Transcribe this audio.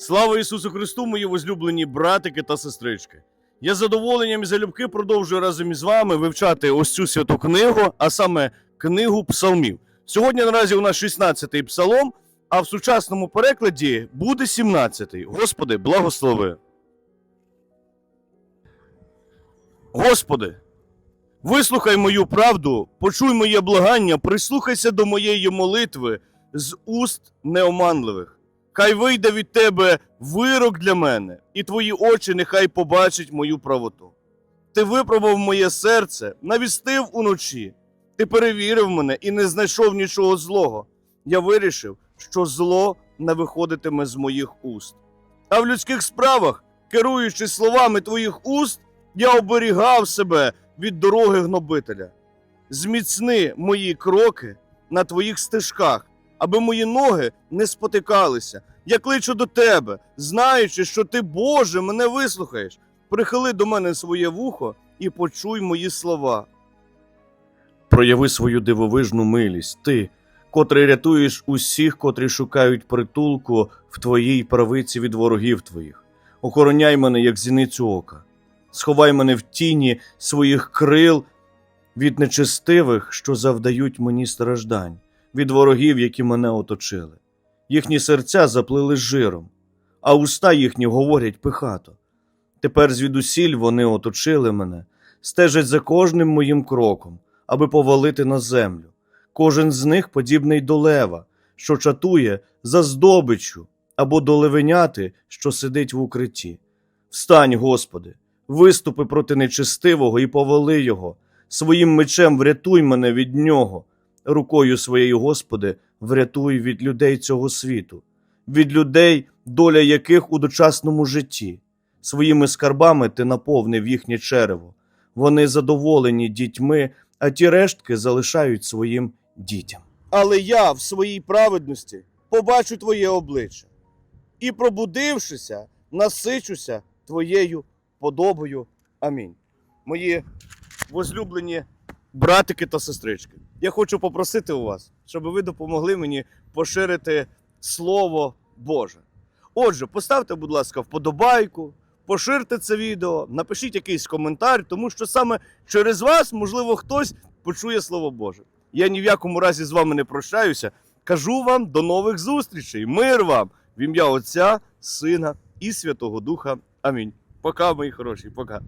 Слава Ісусу Христу, мої возлюблені братики та сестрички! Я з задоволенням і залюбки продовжую разом із вами вивчати ось цю святу книгу, а саме книгу псалмів. Сьогодні наразі у нас 16-й псалом, а в сучасному перекладі буде 17-й. Господи, благослови. Господи, вислухай мою правду, почуй моє благання, прислухайся до моєї молитви з уст неоманливих. Хай вийде від тебе вирок для мене, і твої очі нехай побачать мою правоту. Ти випробував моє серце, навістив уночі. Ти перевірив мене і не знайшов нічого злого. Я вирішив, що зло не виходитиме з моїх уст. А в людських справах, керуючись словами твоїх уст, я оберігав себе від дороги гнобителя. Зміцни мої кроки на твоїх стежках, аби мої ноги не спотикалися. Я кличу до тебе, знаючи, що ти, Боже, мене вислухаєш. Прихили до мене своє вухо і почуй мої слова. Прояви свою дивовижну милість, ти, котрий рятуєш усіх, котрі шукають притулку в твоїй правиці від ворогів твоїх. Охороняй мене, як зіницю ока. Сховай мене в тіні своїх крил від нечестивих, що завдають мені страждань, від ворогів, які мене оточили. Їхні серця заплили жиром, а уста їхні говорять пихато. Тепер звідусіль вони оточили мене, стежать за кожним моїм кроком, аби повалити на землю. Кожен з них подібний до лева, що чатує за здобиччю, або до левеняти, що сидить в укритті. Встань, Господи, виступи проти нечестивого і повали його. Своїм мечем врятуй мене від нього. Рукою своєю, Господи, врятуй від людей цього світу, від людей, доля яких у дочасному житті. Своїми скарбами ти наповнив їхнє черево. Вони задоволені дітьми, а ті рештки залишають своїм дітям. Але я в своїй праведності побачу твоє обличчя і, пробудившися, насичуся твоєю подобою. Амінь. Мої возлюблені братики та сестрички, я хочу попросити у вас, щоб ви допомогли мені поширити Слово Боже. Отже, поставте, будь ласка, вподобайку, поширте це відео, напишіть якийсь коментар, тому що саме через вас, можливо, хтось почує Слово Боже. Я ні в якому разі з вами не прощаюся. Кажу вам до нових зустрічей. Мир вам в ім'я Отця, Сина і Святого Духа. Амінь. Пока, мої хороші, пока.